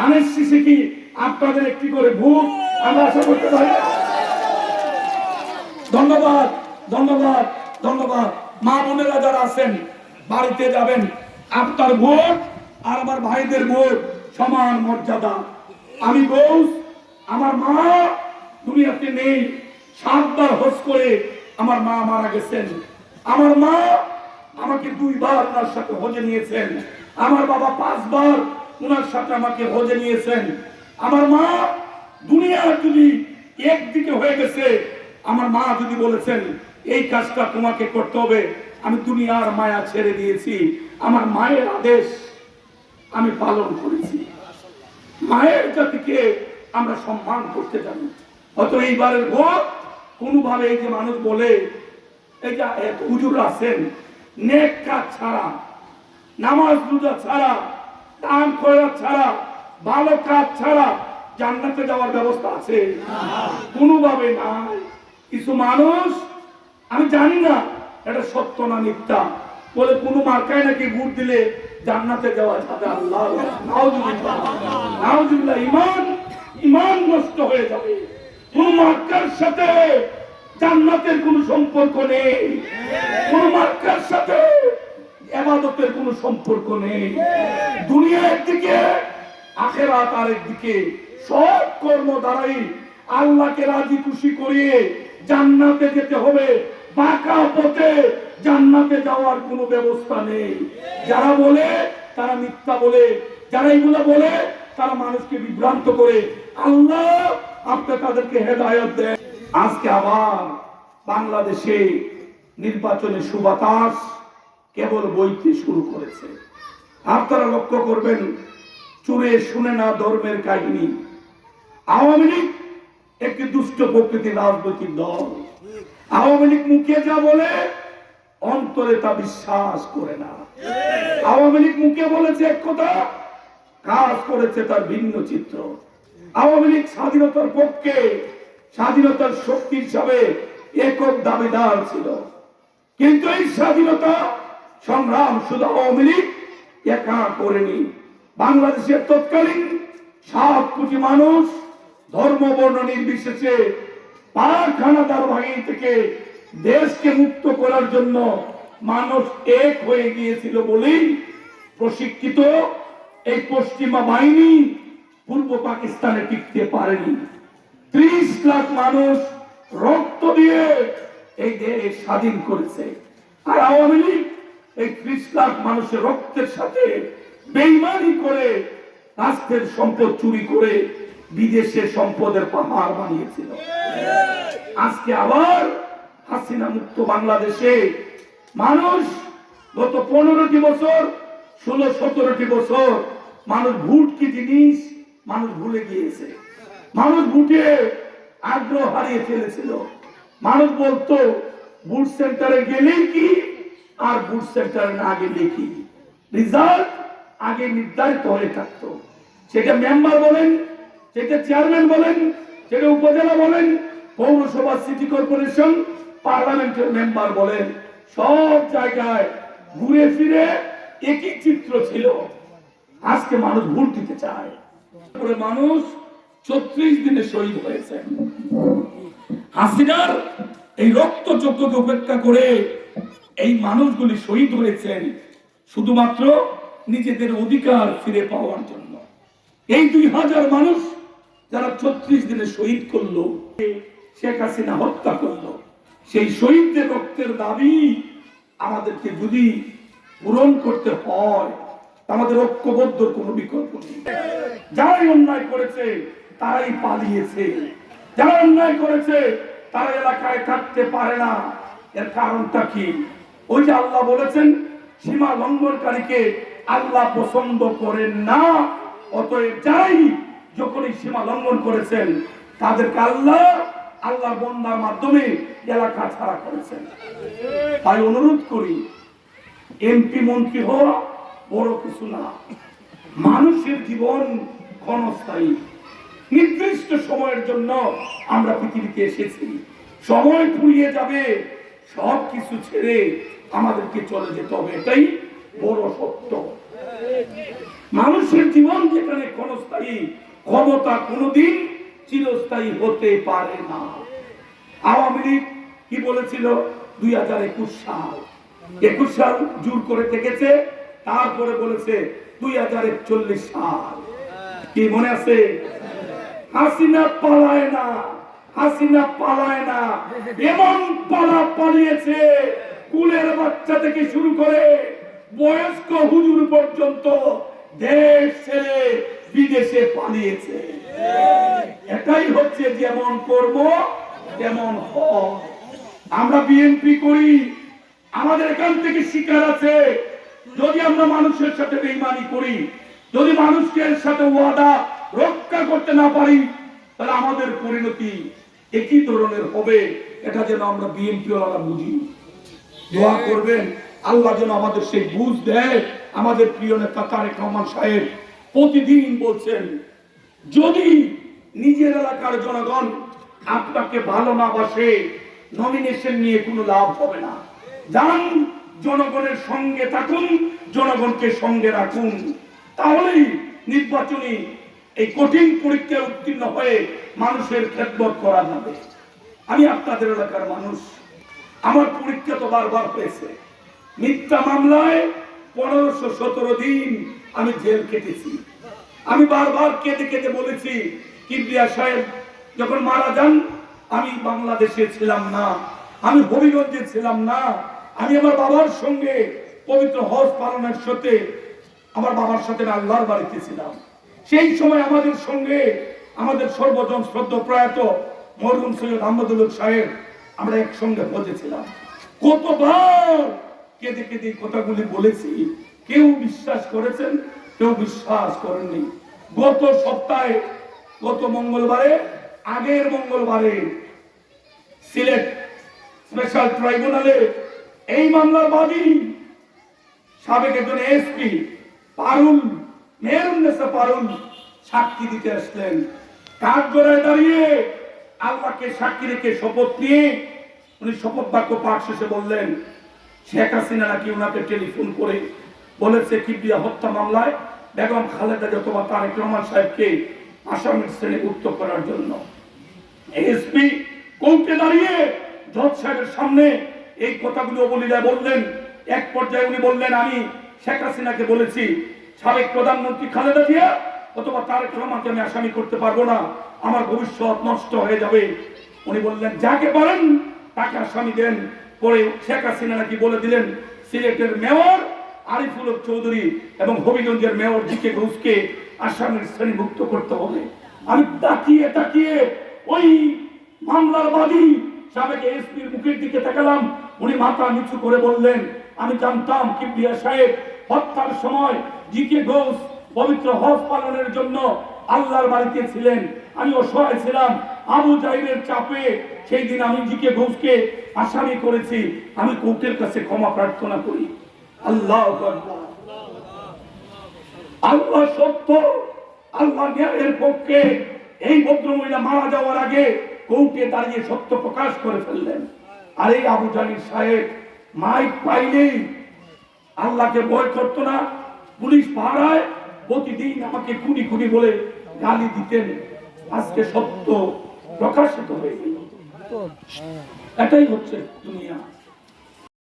ধানের শীষে কি আপনাদের একটি করে ভোট আমরা আশা করতে পারি? ধন্যবাদ ধন্যবাদ ধন্যবাদ। মা বোনেরা যারা আছেন, বাড়িতে যাবেন, আপনার ভোট আর আমার ভাইদের ভোট সমান মর্যাদা। আমি গৌস আমার মা দুনিয়াতে নেই। সাতবার হোস করে আমার মা মারা গেছেন। আমার মা আমাকে দুইবার ওনার সাথে হজে নিয়েছেন। আমার বাবা পাঁচবার ওনার সাথে আমাকে হজে নিয়েছেন। আমার মা দুনিয়ার যদি একদিকে হয়ে গেছে, আমার মা যদি বলেছেন, এই কাজটা তোমাকে করতে হবে, আমি দুনিয়ার মায়া ছেড়ে দিয়েছি। আমার মায়ের আদেশ আমি পালন করেছি। মায়ের জাতিকে আমরা সম্মান করতে জানি। অত এইবারের ভোট কোনোভাবে এই যে মানুষ বলে, এই যে হুজুর আছেন, নেক কাজ ছাড়া, নামাজ রোজা ছাড়া দান খয়রাত ছাড়া, ভালো কাজ ছাড়া জান্নাতে যাওয়ার ব্যবস্থা আছে। কোনোভাবে নাই। কিছু মানুষ, আমি জানি না, এটা সত্য না মিথ্যা। বলে কোন মার্কায় নাকি ভোট দিলে জান্নাতে যাওয়া যাবে আল্লাহ। নাউজুবিল্লাহ। ইমান ইমান নষ্ট হয়ে যাবে। কোন মার্কার সাথে জান্নাতের কোনো সম্পর্ক নেই। এবাদতের কোনো সম্পর্ক নেই। দুনিয়া একদিকে আখেরাত আরেক দিকে। সব কর্ম দ্বারাই আল্লাহকে রাজি খুশি করিয়ে জান্নাতে যেতে হবে। বাঁকা পথে জান্নাতে যাওয়ার কোনো ব্যবস্থা নেই। যারা বলে, তারা মিথ্যা বলে। যারা এইগুলো বলে, তারা মানুষকে বিভ্রান্ত করে। আল্লাহ আপনি তাদেরকে হেদায়ত দেন। আজকে আবার বাংলাদেশে নির্বাচনের সুবাতাস কেবল বইতে শুরু করেছে। আপনারা লক্ষ্য করবেন, চুরে শুনে না ধর্মের কাহিনী। আওয়ামী লীগ একটি দুষ্ট প্রকৃতির রাজনৈতিক দল। আওয়ামী লীগ মুখে যা বলে, অন্তরে তা বিশ্বাস করে না। আওয়ামী লীগ মুখে বলেছে এক কথা, কাজ করেছে তার ভিন্ন চিত্র। আওয়ামী লীগ স্বাধীনতার পক্ষে, স্বাধীনতার শক্তি হিসাবে একক দাবিদার ছিল। কিন্তু এই স্বাধীনতা সংগ্রাম শুধু আওয়ামী লীগ একা করেনি। বাংলাদেশের তৎকালীন সাত কোটি মানুষ ধর্ম, বর্ণ, নির্বিশেষে পারখানা পারখানাদার বাহিনী থেকে দেশকে মুক্ত করার জন্য মানুষ এক হয়ে গিয়েছিল বলেই প্রশিক্ষিত এই পশ্চিমা বাহিনী পূর্ব পাকিস্তানে টিকতে পারেনি। ত্রিশ লাখ মানুষ রক্ত দিয়ে এই দেশ স্বাধীন করেছে। আর আওয়ামী লীগ এই লাখ মানুষের রক্তের সাথে বেইমানি করে রাষ্ট্রের সম্পদ চুরি করে বিদেশে সম্পদের পাহাড় বানিয়েছিল। আজকে আবার হাসিনা মুক্ত বাংলাদেশে মানুষ গত পনেরোটি বছর, ষোলো, সতেরোটি বছর মানুষ ভুট কি জিনিস মানুষ ভুলে গিয়েছে। মানুষ ভোটে আগ্রহ হারিয়ে ফেলেছিল। মানুষ বলতো বুট সেন্টারে গেলেই কি আর বুট সেন্টারে না গেলে কি রেজাল্ট আগে নির্ধারিত হয়ে থাকতো। সেটা মেম্বার বলেন, সেটা চেয়ারম্যান বলেন, সেটা উপজেলা বলেন, পৌরসভা সিটি কর্পোরেশন পার্লামেন্টের মেম্বার বলেন। সব জায়গায় ঘুরে ফিরে একই চিত্র ছিল। আজকে মানুষ ভুল দিতে চায়। মানুষ ছত্রিশ দিনে শহীদ হয়েছে হাসিনার এই রক্ত চক্রকে উপেক্ষা করে এই মানুষগুলি শহীদ হয়েছেন শুধুমাত্র নিজেদের অধিকার ফিরে পাওয়ার জন্য। এই দুই হাজার মানুষ যারা ছত্রিশ দিনে শহীদ করল, শেখ হাসিনা হত্যা করল, সেই শহীদদের রক্তের দাবি আমাদেরকে যদি পূরণ করতে হয়, আমাদের ঐক্যবদ্ধ কোনো বিকল্প নেই। যারাই অন্যায় করেছে, তারাই পালিয়েছে। যারা অন্যায় করেছে, তারা এলাকায় থাকতে পারে না। এর কারণটা কি? ওই যে আল্লাহ বলেছেন, সীমা লঙ্ঘনকারীকে আল্লাহ পছন্দ করেন না, অতএব যাই, যখনই সীমা লঙ্ঘন করেছেন, তাদেরকে আল্লাহ আল্লাহ বন্দার মাধ্যমে এলাকা ছাড়া করেছেন। তাই অনুরোধ করি, এমপি মন্ত্রী হওয়া বড় কিছু না। মানুষের জীবন ক্ষণস্থায়ী। নির্দিষ্ট সময়ের জন্য আমরা পৃথিবীতে এসেছি। সময় ফুরিয়ে যাবে সব কিছু ছেড়ে আমাদেরকে চলে যেতে হবে, এটাই বড় সত্য। মানুষের জীবন যেখানে ক্ষণস্থায়ী, ক্ষমতা কোনোদিন চিরস্থায়ী হতে পারে না। আওয়ামী লীগ কি বলেছিল? দুই হাজার একুশ সাল। একুশ সাল জোর করে থেকেছে, তারপরে বলেছে দুই হাজার একচল্লিশ সাল। কি মনে আছে? হাসিনা পালায় না, হাসিনা পালায় না, এমন পালা পালিয়েছে কুলের বাচ্চা থেকে শুরু করে বয়স্ক হুজুর পর্যন্ত দেশ ছেড়ে বিদেশে পালিয়েছে। এটাই হচ্ছে যেমন কর্ম, তেমন ফল আমরা বিএনপি করি, আমাদের এখান থেকে শিকার আছে। যদি আমরা মানুষের সাথে বেইমানি করি, যদি মানুষকে এর সাথে ওয়াদা রক্ষা করতে না পারি, তাহলে আমাদের পরিণতি একই ধরনের হবে। এটা যেন আমরা বিএনপি বুঝি। দোয়া করবেন। আল্লাহ যেন আমাদের সেই বুঝ দেয়। আমাদের প্রিয় নেতা তারেক রহমান সাহেব প্রতিদিন বলছেন, যদি নিজের এলাকার জনগণ আপনাকে ভালো না বাসে নমিনেশন নিয়ে কোনো লাভ হবে না। যান, জনগণের সঙ্গে থাকুন, জনগণকে সঙ্গে রাখুন। তাহলেই নির্বাচনী এই কঠিন পরীক্ষায় উত্তীর্ণ হয়ে মানুষের খেদমত করা যাবে। আমি আপনাদের এলাকার মানুষ। আমার পরীক্ষা তো বারবার হয়েছে। মিথ্যা মামলায় পনেরোশো সতেরো দিন আমি জেল কেটেছি আমি বারবার কেঁদে কেঁদে বলেছি, কিবরিয়া সাহেব, যখন মারা যান, আমি বাংলাদেশে ছিলাম না, আমি হবিগঞ্জে ছিলাম না, আমি আমার বাবার সঙ্গে পবিত্র হজ পালনের সাথে, আমার বাবার সাথে আল্লাহর বাড়িতে ছিলাম। সেই সময় আমাদের সঙ্গে আমাদের সর্বজন শ্রদ্ধ প্রয়াত মরহুম সৈয়দ আহমদুল সাহেব আমরা একসঙ্গে হজেছিলাম কতবার কেঁদে কেঁদে কথাগুলি বলেছি, কেউ বিশ্বাস করেছেন, কেউ বিশ্বাস করেননি। গত সপ্তাহে, গত মঙ্গলবারে, আগের মঙ্গলবারে সিলেট স্পেশাল ট্রাইব্যুনালে এই মামলার বাদী সাবেক একজন এসপি পারুল মেহরুন্নেসা পারুল সাক্ষী দিতে আসলেন। কাঠ গড়ায় দাঁড়িয়ে আল্লাহকে সাক্ষী রেখে শপথ নিয়ে উনি শপথ বাক্য পাঠ শেষে বললেন, শেখ হাসিনা নাকি ওনাকে টেলিফোন করে বলেছে কিবরিয়া হত্যা মামলায় বেগম খালেদা যতবা তারেক রহমান সাহেবকে আসামির শ্রেণীভুক্ত করার জন্য। এসপি কোর্টে দাঁড়িয়ে জজ সাহেবের সামনে এই কথাগুলো অবলীলায় বললেন। এক পর্যায়ে উনি বললেন, আমি শেখ হাসিনাকে বলেছি, সাবেক প্রধানমন্ত্রী খালেদা জিয়া অথবা তারেক রহমানকে আমি আসামি করতে পারব না। আমার ভবিষ্যৎ নষ্ট হয়ে যাবে। উনি বললেন, যাকে পারেন তাকে আসামি দেন। পরে শেখ হাসিনা নাকি বলে দিলেন, সিলেটের মেয়র আরিফুল চৌধুরী এবং হবিগঞ্জের মেয়র জি কে ঘোষকে আসামির শ্রেণীভুক্ত করতে হবে। আমি তাকিয়ে তাকিয়ে ওই মামলার বাদী সাবেক এসপির মুখের দিকে তাকালাম। উনি মাথা নিচু করে বললেন, আমি জানতাম কিবরিয়া সাহেব হত্যার সময় জি কে ঘোষ পবিত্র হজ পালনের জন্য আল্লাহর বাড়িতে ছিলেন। আমি অসহায় ছিলাম। আবু জাহিরের চাপে সেই দিন আমি জিকে ঘোষকে আসামি করেছি। আমি কোর্টের কাছে ক্ষমা প্রার্থনা করি। আল্লাহ আল্লাহ সত্য। আল্লাহ ন্যায়ের পক্ষে এই ভদ্রমহিলা মারা যাওয়ার আগে কোর্টে দাঁড়িয়ে সত্য প্রকাশ করে ফেললেন। আর এই আবু জালির সাহেব, মাইক পাইলেই আল্লাহকে ভয় করতো না। পুলিশ পাহারায় প্রতিদিন আমাকে খুনি খুনি বলে গালি দিতেন। আজকে সত্য প্রকাশিত হয়ে গেল এটাই হচ্ছে দুনিয়া।